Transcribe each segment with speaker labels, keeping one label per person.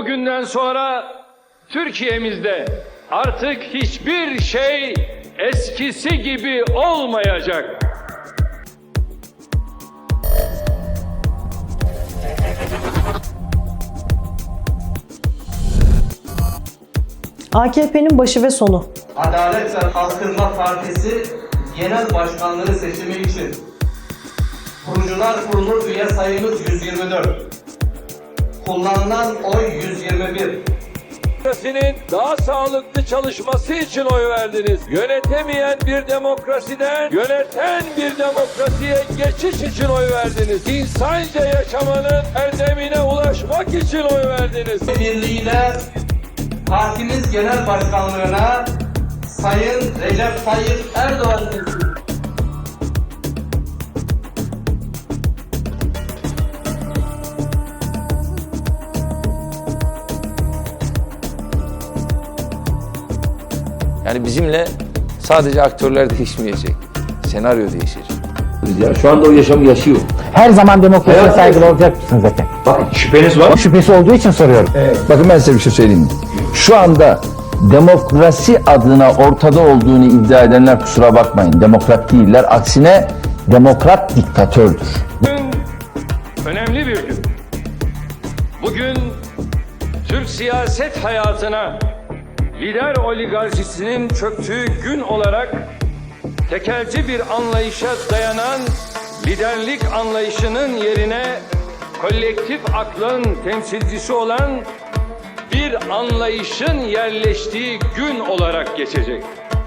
Speaker 1: Bugünden sonra Türkiye'mizde artık hiçbir şey eskisi gibi olmayacak.
Speaker 2: AKP'nin başı ve sonu.
Speaker 3: Adalet ve Kalkınma Partisi Genel Başkanlığı seçimi için Kurucular Kurulu üye sayımız 124. Kullanılan oy 121.
Speaker 1: Demokrasinin daha sağlıklı çalışması için oy verdiniz. Yönetemeyen bir demokrasiden yöneten bir demokrasiye geçiş için oy verdiniz. İnsanca yaşamanın erdemine ulaşmak için oy verdiniz.
Speaker 3: Birliğiyle partimiz genel başkanlığına Sayın Recep Tayyip Erdoğan
Speaker 4: Yani bizimle sadece aktörler değişmeyecek. Senaryo değişecek.
Speaker 5: Ya şu anda o yaşamı yaşıyor.
Speaker 6: Her zaman demokrasiye
Speaker 5: Evet.
Speaker 6: saygılı olacak mısınız efendim?
Speaker 5: Bak şüpheniz var.
Speaker 6: Şüphesi olduğu için soruyorum.
Speaker 5: Bakın ben size bir şey söyleyeyim. Şu anda demokrasi adına ortada olduğunu iddia edenler kusura bakmayın. Demokrat değiller. Aksine demokrat diktatördür.
Speaker 1: Bugün önemli bir gün. Bugün Türk siyaset hayatına lider oligarşisinin çöktüğü gün olarak tekelci bir anlayışa dayanan liderlik anlayışının yerine kolektif aklın temsilcisi olan bir anlayışın yerleştiği gün olarak geçecek.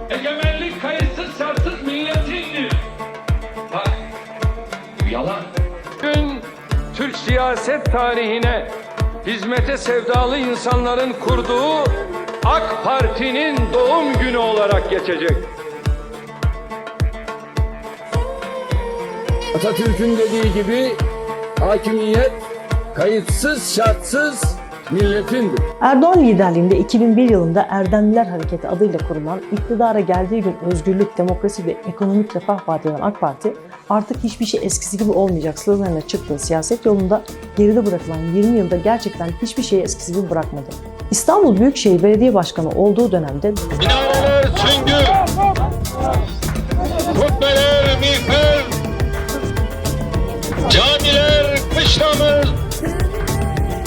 Speaker 1: Egemenlik kayıtsız şartsız milletindir. Bak, yalan. Bugün Türk siyaset tarihine hizmete sevdalı insanların kurduğu AK Parti'nin doğum günü olarak geçecek. Atatürk'ün dediği gibi hakimiyet kayıtsız şartsız milletindir.
Speaker 2: Erdoğan liderliğinde 2001 yılında Erdemliler Hareketi adıyla kurulan, iktidara geldiği gün özgürlük, demokrasi ve ekonomik refah vaat eden AK Parti, artık hiçbir şey eskisi gibi olmayacak sloganıyla çıktığı siyaset yolunda geride bırakılan 20 yılda gerçekten hiçbir şeyi eskisi gibi bırakmadı. İstanbul Büyükşehir Belediye Başkanı olduğu dönemde
Speaker 1: Minareler süngü, kubbeler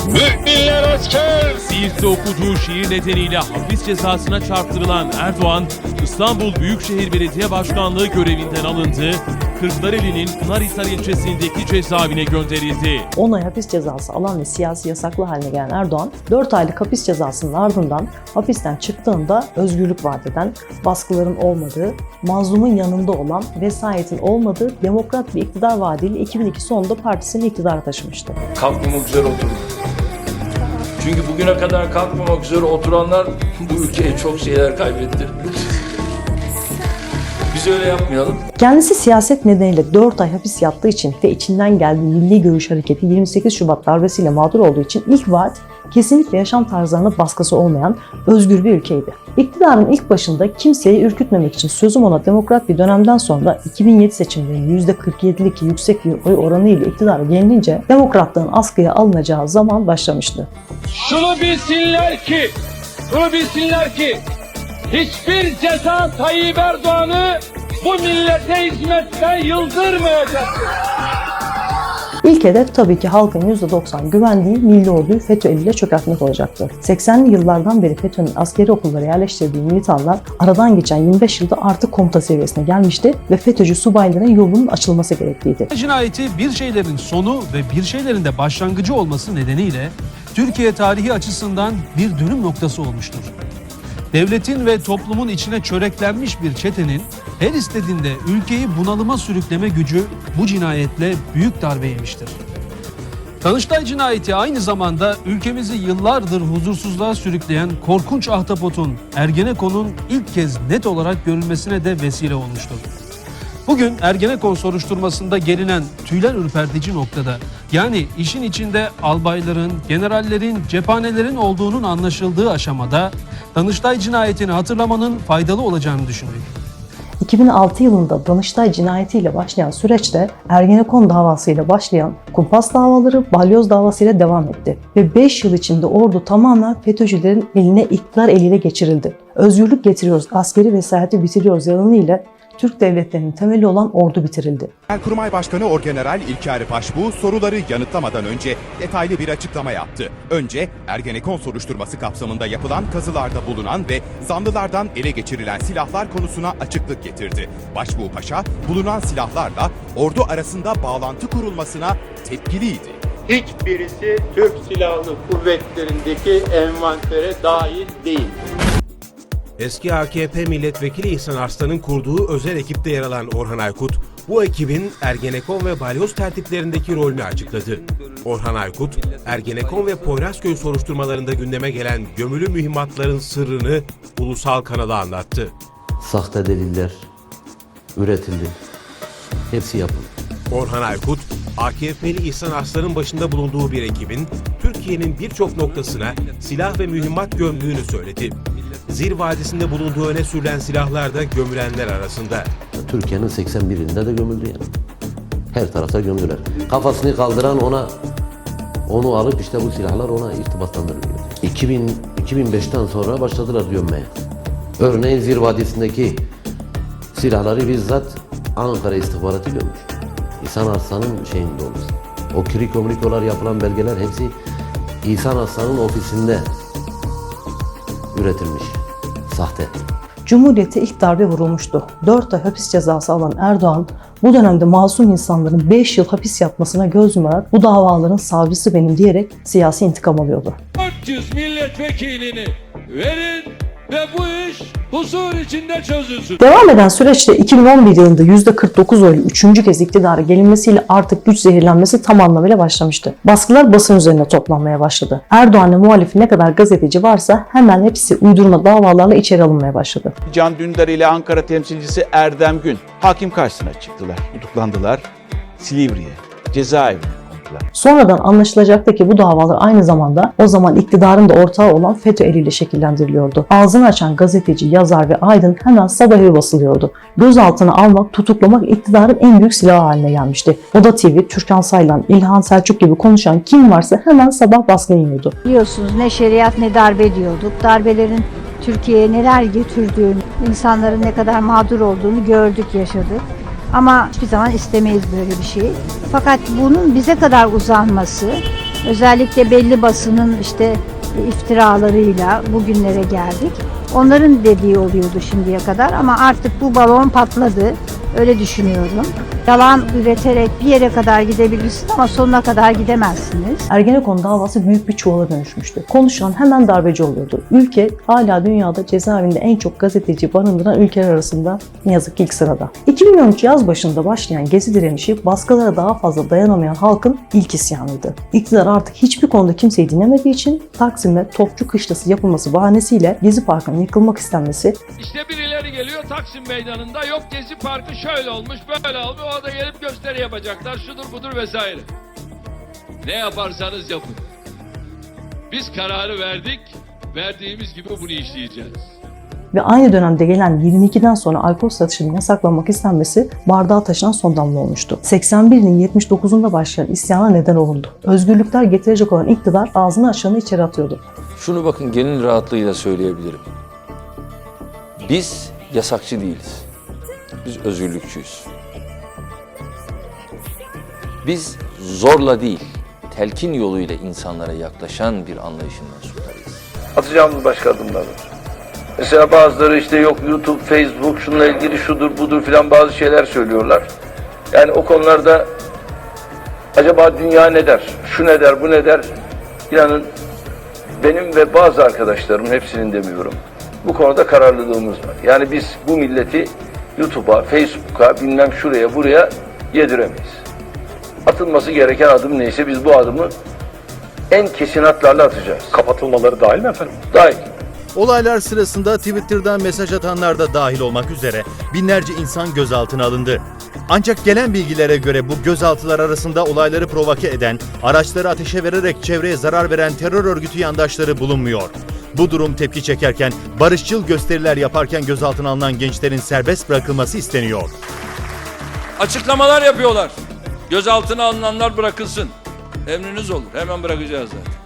Speaker 1: müminler asker.
Speaker 7: Siirt'te okuduğu şiir nedeniyle hapis cezasına çarptırılan Erdoğan, İstanbul Büyükşehir Belediye Başkanlığı görevinden alındı, Kırklareli'nin Pınarhisar ilçesindeki cezaevine gönderildi.
Speaker 2: 10 ay hapis cezası alan ve siyasi yasaklı haline gelen Erdoğan, 4 aylık hapis cezasının ardından hapisten çıktığında özgürlük vaat eden, baskıların olmadığı, mazlumun yanında olan, vesayetin olmadığı demokrat bir iktidar vaadiyle 2002 sonunda partisini iktidara taşımıştı.
Speaker 4: Kalkmamak üzere oturun. Çünkü bugüne kadar kalkmamak üzere oturanlar bu ülkeye çok şeyler kaybettirdi. Biz öyle yapmayalım.
Speaker 2: Kendisi siyaset nedeniyle 4 ay hapis yattığı için ve içinden geldiği Milli Görüş Hareketi 28 Şubat darbesiyle mağdur olduğu için ilk vaat kesinlikle yaşam tarzlarına baskısı olmayan özgür bir ülkeydi. İktidarın ilk başında kimseyi ürkütmemek için sözüm ona demokrat bir dönemden sonra 2007 seçimlerinin %47'lik yüksek bir oy oranı ile iktidara gelince demokratlığın askıya alınacağı zaman başlamıştı.
Speaker 1: Şunu bilsinler ki, şunu bilsinler ki hiçbir ceza Tayyip Erdoğan'ı bu millete hizmetten yıldırmayacak.
Speaker 2: İlk hedef tabii ki halkın %90 güvendiği milli orduyu FETÖ eliyle çökertmek olacaktı. 80'li yıllardan beri FETÖ'nün askeri okullara yerleştirdiği militanlar aradan geçen 25 yılda artık komuta seviyesine gelmişti ve FETÖ'cü subayların yolunun açılması gerekliydi.
Speaker 8: cinayeti bir şeylerin sonu ve bir şeylerin de başlangıcı olması nedeniyle Türkiye tarihi açısından bir dönüm noktası olmuştur. Devletin ve toplumun içine çöreklenmiş bir çetenin her istediğinde ülkeyi bunalıma sürükleme gücü bu cinayetle büyük darbe yemiştir. Danıştay cinayeti aynı zamanda ülkemizi yıllardır huzursuzluğa sürükleyen korkunç ahtapotun Ergenekon'un ilk kez net olarak görülmesine de vesile olmuştur. Bugün Ergenekon soruşturmasında gelinen tüyler ürpertici noktada yani işin içinde albayların, generallerin, cephanelerin olduğunun anlaşıldığı aşamada Danıştay cinayetini hatırlamanın faydalı olacağını düşündük.
Speaker 2: 2006 yılında Danıştay cinayetiyle başlayan süreçte Ergenekon davasıyla başlayan kumpas davaları balyoz davasıyla devam etti. Ve 5 yıl içinde ordu tamamen FETÖ'cülerin eline iktidar eliyle geçirildi. Özgürlük getiriyoruz, askeri vesayeti bitiriyoruz yalanıyla Türk devletlerinin temeli olan ordu bitirildi.
Speaker 9: Genelkurmay Başkanı Orgeneral İlker Başbuğ soruları yanıtlamadan önce detaylı bir açıklama yaptı. Önce Ergenekon soruşturması kapsamında yapılan kazılarda bulunan ve zanlılardan ele geçirilen silahlar konusuna açıklık getirdi. Başbuğ Paşa bulunan silahlarla ordu arasında bağlantı kurulmasına tepkiliydi.
Speaker 10: hiçbirisi Türk Silahlı Kuvvetleri'ndeki envantere dahil değil.
Speaker 11: Eski AKP milletvekili İhsan Arslan'ın kurduğu özel ekipte yer alan Orhan Aykut, bu ekibin Ergenekon ve Balyoz tertiplerindeki rolünü açıkladı. Orhan Aykut, Ergenekon ve Poyrazköy soruşturmalarında gündeme gelen gömülü mühimmatların sırrını ulusal kanala anlattı.
Speaker 12: Sahte deliller üretildi. Hepsi yapıldı.
Speaker 11: Orhan Aykut, AKP'li İhsan Arslan'ın başında bulunduğu bir ekibin Türkiye'nin birçok noktasına silah ve mühimmat gömdüğünü söyledi. Zir Vadisi'nde bulunduğu öne sürülen silahlar da gömülenler arasında.
Speaker 12: Türkiye'nin 81'inde de gömüldü yani. Her tarafta gömdüler. Kafasını kaldıran ona onu alıp işte bu silahlar ona irtibatlandırılıyor. 2000, 2005'ten sonra başladılar gömmeye. Örneğin Zir Vadisi'ndeki silahları bizzat Ankara istihbaratı gömmüş. İhsan Arslan'ın şeyinde olmuş. O kirik omrikolar yapılan belgeler hepsi İhsan Arslan'ın ofisinde üretilmiş. Sahte.
Speaker 2: Cumhuriyete ilk darbe vurulmuştu. 4 ay hapis cezası alan Erdoğan, bu dönemde masum insanların 5 yıl hapis yatmasına göz yumarak bu davaların savcısı benim diyerek siyasi intikam alıyordu.
Speaker 1: 400 milletvekilini verin ve bu iş huzur içinde çözülsün.
Speaker 2: Devam eden süreçte 2011 yılında %49 oyla 3. kez iktidara gelinmesiyle artık güç zehirlenmesi tam anlamıyla başlamıştı. Baskılar basın üzerine toplanmaya başladı. Erdoğan'ın muhalifi ne kadar gazeteci varsa hemen hepsi uydurma davalarla içeri alınmaya başladı.
Speaker 10: Can Dündar ile Ankara temsilcisi Erdem Gün hakim karşısına çıktılar. Tutuklandılar. Silivri'ye, cezaevine kondular.
Speaker 2: Sonradan anlaşılacaktı ki bu davalar aynı zamanda o zaman iktidarın da ortağı olan FETÖ eliyle şekillendiriliyordu. Ağzını açan gazeteci, yazar ve aydın hemen sabah evi basılıyordu. Gözaltına almak, tutuklamak iktidarın en büyük silahı haline gelmişti. Oda TV, Türkan Saylan, İlhan Selçuk gibi konuşan kim varsa hemen sabah baskın yiyordu.
Speaker 13: Biliyorsunuz ne şeriat ne darbe diyorduk. Darbelerin Türkiye'ye neler getirdiğini, insanların ne kadar mağdur olduğunu gördük, yaşadık. Ama hiçbir zaman istemeyiz böyle bir şeyi. Fakat bunun bize kadar uzanması, özellikle belli basının işte iftiralarıyla bugünlere geldik. Onların dediği oluyordu şimdiye kadar ama artık bu balon patladı. Öyle düşünüyorum. Yalan üreterek bir yere kadar gidebilirsin ama sonuna kadar gidemezsiniz.
Speaker 2: Ergenekon davası büyük bir çuvala dönüşmüştü. Konuşan hemen darbeci oluyordu. Ülke hala dünyada cezaevinde en çok gazeteci barındıran ülkeler arasında ne yazık ki ilk sırada. 2013 yaz başında başlayan gezi direnişi baskılara daha fazla dayanamayan halkın ilk isyanıydı. İktidar artık hiçbir konuda kimseyi dinlemediği için Taksim'de topçu kışlası yapılması bahanesiyle Gezi Parkı'nın yıkılmak istenmesi
Speaker 1: İşte birileri geliyor Taksim Meydanı'nda yok Gezi Parkı şöyle olmuş böyle olmuş o da gelip gösteri yapacaklar şudur budur vesaire. Ne yaparsanız yapın. Biz kararı verdik verdiğimiz gibi bunu işleyeceğiz.
Speaker 2: ve aynı dönemde gelen 22'den sonra alkol satışının yasaklanmak istenmesi bardağa taşınan son damla olmuştu. 81'in 79'unda başlayan isyana neden olundu. Özgürlükler getirecek olan iktidar ağzını açanı içeri atıyordu.
Speaker 4: Şunu bakın gelin rahatlığıyla söyleyebilirim. Biz yasakçı değiliz. Biz özgürlükçüyüz. Biz zorla değil, telkin yoluyla insanlara yaklaşan bir anlayışın mensuplarıyız.
Speaker 5: Atacağımız başka adımlar var. Mesela bazıları işte yok YouTube, Facebook şununla ilgili şudur budur filan bazı şeyler söylüyorlar. Yani o konularda acaba dünya ne der, şu ne der, bu ne der? İnanın benim ve bazı arkadaşlarımın hepsinin demiyorum. Bu konuda kararlılığımız var. Yani biz bu milleti YouTube'a, Facebook'a, bilmem şuraya, buraya yediremeyiz. Atılması gereken adım neyse biz bu adımı en kesin hatlarla atacağız.
Speaker 9: Kapatılmaları dahil mi efendim?
Speaker 5: Dahil.
Speaker 9: Olaylar sırasında Twitter'dan mesaj atanlar da dahil olmak üzere binlerce insan gözaltına alındı.
Speaker 14: Ancak gelen bilgilere göre bu gözaltılar arasında olayları provoke eden, araçları ateşe vererek çevreye zarar veren terör örgütü yandaşları bulunmuyor. Bu durum tepki çekerken barışçıl gösteriler yaparken gözaltına alınan gençlerin serbest bırakılması isteniyor.
Speaker 4: Açıklamalar yapıyorlar. Gözaltına alınanlar bırakılsın. Emriniz olur. Hemen bırakacağız zaten.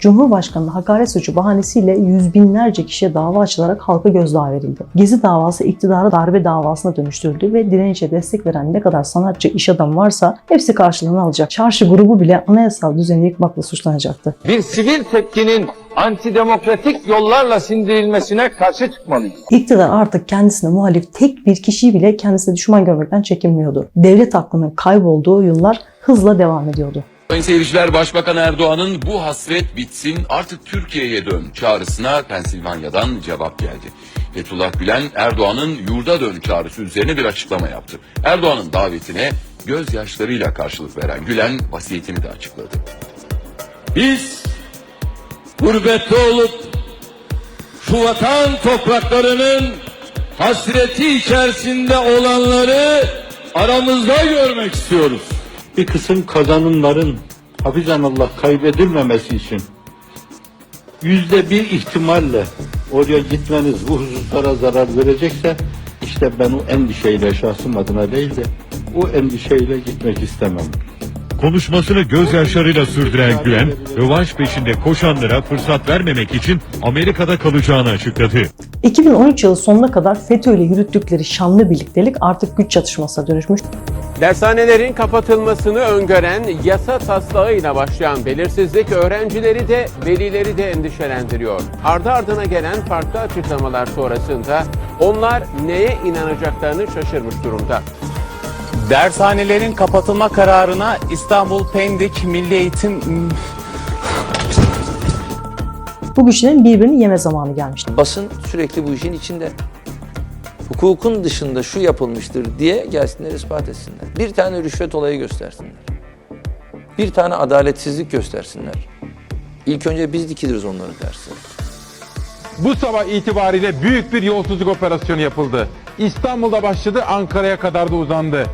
Speaker 2: Cumhurbaşkanı hakaret suçu bahanesiyle yüz binlerce kişiye dava açılarak halka gözdağı verildi. Gezi davası iktidara darbe davasına dönüştürüldü ve direnişe destek veren ne kadar sanatçı, iş adam varsa hepsi karşılığını alacak. Çarşı grubu bile anayasal düzeni yıkmakla suçlanacaktı.
Speaker 1: Bir sivil tepkinin antidemokratik yollarla sindirilmesine karşı çıkmalıyız.
Speaker 2: İktidar artık kendisine muhalif tek bir kişiyi bile kendisine düşman görmekten çekinmiyordu. Devlet hakkının kaybolduğu yıllar hızla devam ediyordu.
Speaker 15: Sayın seyirciler Başbakan Erdoğan'ın bu hasret bitsin artık Türkiye'ye dön çağrısına Pensilvanya'dan cevap geldi. Fethullah Gülen Erdoğan'ın yurda dön çağrısı üzerine bir açıklama yaptı. Erdoğan'ın davetine gözyaşlarıyla karşılık veren Gülen vasiyetini de açıkladı.
Speaker 1: Biz gurbette olup şu vatan topraklarının hasreti içerisinde olanları aramızda görmek istiyoruz.
Speaker 16: Bir kısım kazanımların hafizanallah kaybedilmemesi için yüzde bir ihtimalle oraya gitmeniz bu hususlara zarar verecekse işte ben o endişeyle şahsım adına değil de o endişeyle gitmek istemem.
Speaker 17: Konuşmasını gözyaşlarıyla sürdüren Gülen, rövanş peşinde koşanlara fırsat vermemek için Amerika'da kalacağını açıkladı.
Speaker 2: 2013 yılı sonuna kadar FETÖ ile yürüttükleri şanlı birliktelik artık güç çatışmasına dönüşmüş.
Speaker 18: Dershanelerin kapatılmasını öngören yasa taslağıyla başlayan belirsizlik öğrencileri de velileri de endişelendiriyor. Ardı ardına gelen farklı açıklamalar sonrasında onlar neye inanacaklarını şaşırmış durumda.
Speaker 19: Dershanelerin kapatılma kararına İstanbul Pendik Milli Eğitim
Speaker 2: Bu güçlerin birbirini yeme zamanı gelmişti.
Speaker 20: Basın sürekli bu işin içinde. Hukukun dışında şu yapılmıştır diye gelsinler ispat etsinler. Bir tane rüşvet olayı göstersinler. Bir tane adaletsizlik göstersinler. İlk önce biz dikiliriz onların karşısına.
Speaker 21: Bu sabah itibariyle büyük bir yolsuzluk operasyonu yapıldı. İstanbul'da başladı, Ankara'ya kadar da uzandı.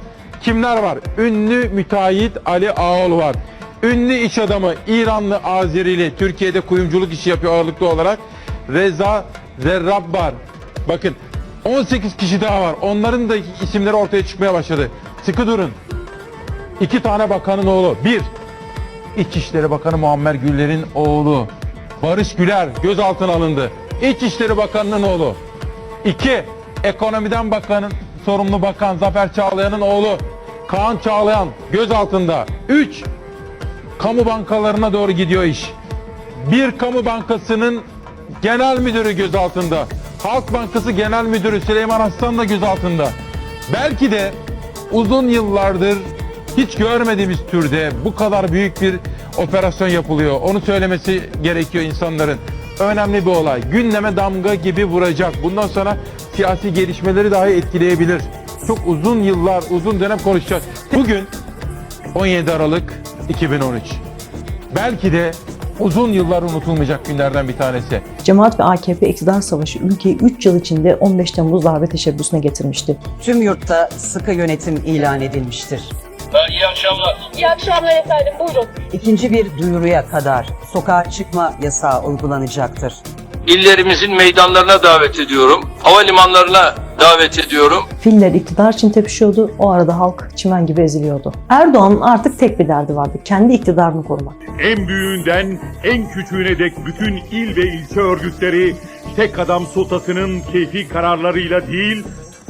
Speaker 21: Kimler var? Ünlü müteahhit Ali Ağol var. Ünlü iş adamı İranlı Azerili Türkiye'de kuyumculuk işi yapıyor ağırlıklı olarak. Reza Zerrab var. Bakın 18 kişi daha var. Onların da isimleri ortaya çıkmaya başladı. Sıkı durun. İki tane bakanın oğlu. Bir, İçişleri Bakanı Muammer Güller'in oğlu. Barış Güler gözaltına alındı. İçişleri Bakanı'nın oğlu. İki, Ekonomiden Bakanın sorumlu bakan Zafer Çağlayan'ın oğlu Kaan Çağlayan gözaltında. Üç, kamu bankalarına doğru gidiyor iş. Bir kamu bankasının genel müdürü gözaltında. Halk Bankası Genel Müdürü Süleyman Aslan da gözaltında. Belki de uzun yıllardır hiç görmediğimiz türde bu kadar büyük bir operasyon yapılıyor. Onu söylemesi gerekiyor insanların. Önemli bir olay. Gündeme damga gibi vuracak. Bundan sonra siyasi gelişmeleri dahi etkileyebilir. Çok uzun yıllar, uzun dönem konuşacağız. Bugün 17 Aralık 2013. Belki de uzun yıllar unutulmayacak günlerden bir tanesi.
Speaker 2: Cemaat ve AKP iktidar savaşı ülkeyi 3 yıl içinde 15 Temmuz darbe teşebbüsüne getirmişti.
Speaker 22: Tüm yurtta sıkı yönetim ilan edilmiştir.
Speaker 1: İyi akşamlar.
Speaker 22: İyi akşamlar efendim, buyurun. İkinci bir duyuruya kadar sokağa çıkma yasağı uygulanacaktır.
Speaker 1: İllerimizin meydanlarına davet ediyorum. Havalimanlarına davet ediyorum.
Speaker 2: Filler iktidar için tepişiyordu, o arada halk çimen gibi eziliyordu. Erdoğan'ın artık tek bir derdi vardı, kendi iktidarını korumak.
Speaker 17: En büyüğünden en küçüğüne dek bütün il ve ilçe örgütleri tek adam sultasının keyfi kararlarıyla değil,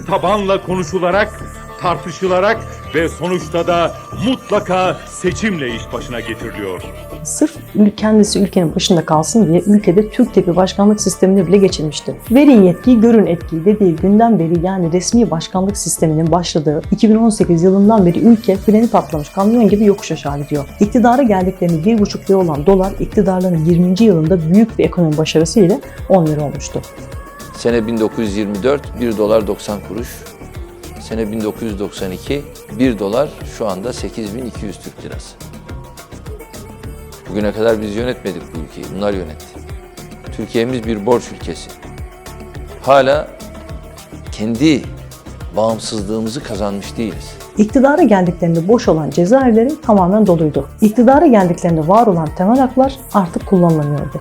Speaker 17: tabanla konuşularak, tartışılarak ve sonuçta da mutlaka seçimle iş başına getiriliyor.
Speaker 2: Sırf kendisi ülkenin başında kalsın diye ülkede Türk tipi başkanlık sistemini bile geçirmişti. Verin yetkiyi, görün etkiyi dediği günden beri yani resmi başkanlık sisteminin başladığı 2018 yılından beri ülke freni patlamış kamyon gibi yokuş aşağı gidiyor. İktidara geldiklerini bir buçuk lira olan dolar iktidarların 20. yılında büyük bir ekonomi başarısı ile 10 lira olmuştu.
Speaker 20: Sene 1924 1 dolar 90 kuruş. Sene 1992 1 dolar şu anda 8200 Türk lirası. Bugüne kadar biz yönetmedik bu ülkeyi. Bunlar yönetti. Türkiye'miz bir borç ülkesi. hala kendi bağımsızlığımızı kazanmış değiliz.
Speaker 2: İktidara geldiklerinde boş olan cezaevleri tamamen doluydu. İktidara geldiklerinde var olan temel haklar artık kullanılamıyordu.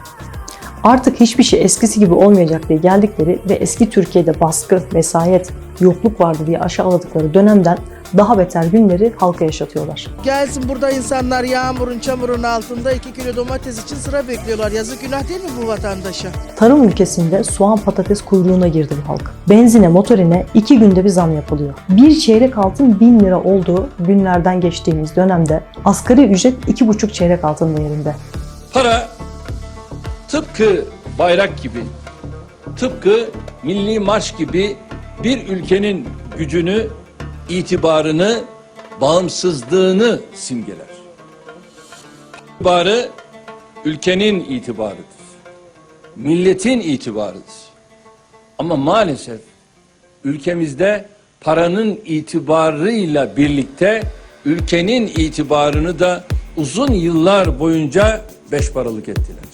Speaker 2: Artık hiçbir şey eskisi gibi olmayacak diye geldikleri ve eski Türkiye'de baskı, vesayet, yokluk vardı diye aşağıladıkları dönemden daha beter günleri halka yaşatıyorlar.
Speaker 23: Gelsin burada insanlar yağmurun çamurun altında 2 kilo domates için sıra bekliyorlar. Yazık günah değil mi bu vatandaşa?
Speaker 2: Tarım ülkesinde soğan patates kuyruğuna girdi bu halk. Benzine, motorine iki günde bir zam yapılıyor. Bir çeyrek altın bin lira olduğu günlerden geçtiğimiz dönemde asgari ücret iki buçuk çeyrek altın değerinde.
Speaker 4: Para tıpkı bayrak gibi, tıpkı milli marş gibi bir ülkenin gücünü, itibarını, bağımsızlığını simgeler. İtibarı ülkenin itibarıdır. Milletin itibarıdır. Ama maalesef ülkemizde paranın itibarıyla birlikte ülkenin itibarını da uzun yıllar boyunca beş paralık ettiler.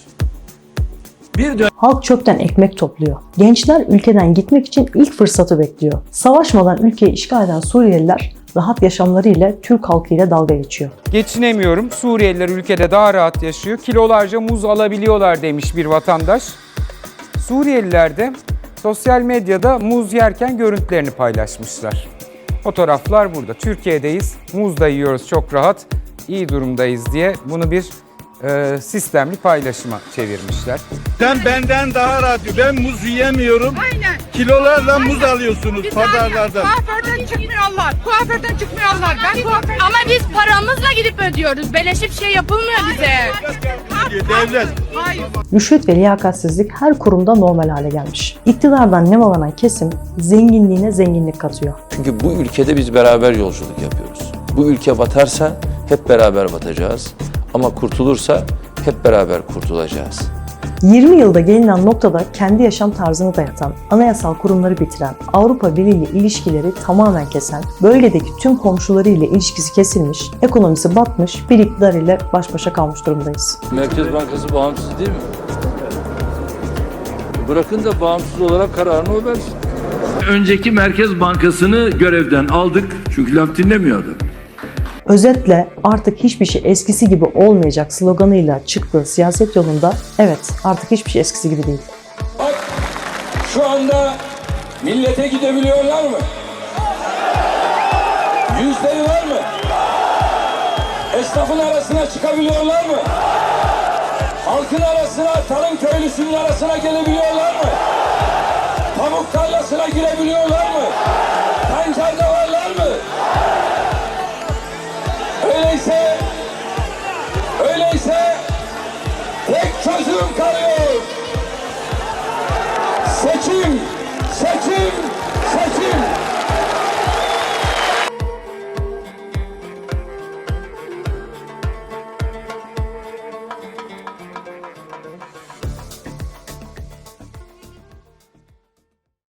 Speaker 4: Bir dönem
Speaker 2: Halk çöpten ekmek topluyor. Gençler ülkeden gitmek için ilk fırsatı bekliyor. Savaşmadan ülkeyi işgal eden Suriyeliler rahat yaşamlarıyla Türk halkıyla dalga geçiyor.
Speaker 24: Geçinemiyorum. Suriyeliler ülkede daha rahat yaşıyor. Kilolarca muz alabiliyorlar demiş bir vatandaş. Suriyeliler de sosyal medyada muz yerken görüntülerini paylaşmışlar. Fotoğraflar burada. Türkiye'deyiz. Muz da yiyoruz çok rahat. iyi durumdayız diye bunu bir e, sistemli paylaşıma çevirmişler.
Speaker 25: Sen benden daha rahat. Ben muz yiyemiyorum.
Speaker 26: Aynen.
Speaker 25: Kilolarla muz alıyorsunuz pazarlardan.
Speaker 26: Kuaförden çıkmıyorlar. Kuaförden çıkmıyorlar. Ben kuaför... Ama biz paramızla gidip ödüyoruz. Beleşe bir şey yapılmıyor bize.
Speaker 25: Devlet.
Speaker 26: Hayır.
Speaker 2: Rüşvet ve liyakatsizlik her kurumda normal hale gelmiş. İktidardan nemalanan kesim zenginliğine zenginlik katıyor.
Speaker 20: Çünkü bu ülkede biz beraber yolculuk yapıyoruz. Bu ülke batarsa hep beraber batacağız. Ama kurtulursa hep beraber kurtulacağız.
Speaker 2: 20 yılda gelinen noktada kendi yaşam tarzını dayatan, anayasal kurumları bitiren, Avrupa Birliği ile ilişkileri tamamen kesen, bölgedeki tüm komşularıyla ilişkisi kesilmiş, ekonomisi batmış bir iktidar ile baş başa kalmış durumdayız.
Speaker 4: Merkez Bankası bağımsız değil mi? Bırakın da bağımsız olarak kararını o versin. Önceki Merkez Bankası'nı görevden aldık çünkü laf dinlemiyor adam.
Speaker 2: Özetle artık hiçbir şey eskisi gibi olmayacak sloganıyla çıktığı siyaset yolunda evet artık hiçbir şey eskisi gibi değil.
Speaker 1: Bak şu anda millete gidebiliyorlar mı? Yüzleri var mı? Esnafın arasına çıkabiliyorlar mı? Halkın arasına, tarım köylüsünün arasına gelebiliyorlar mı? Pamuk tarlasına girebiliyorlar mı? Pancarda varlar mı? They say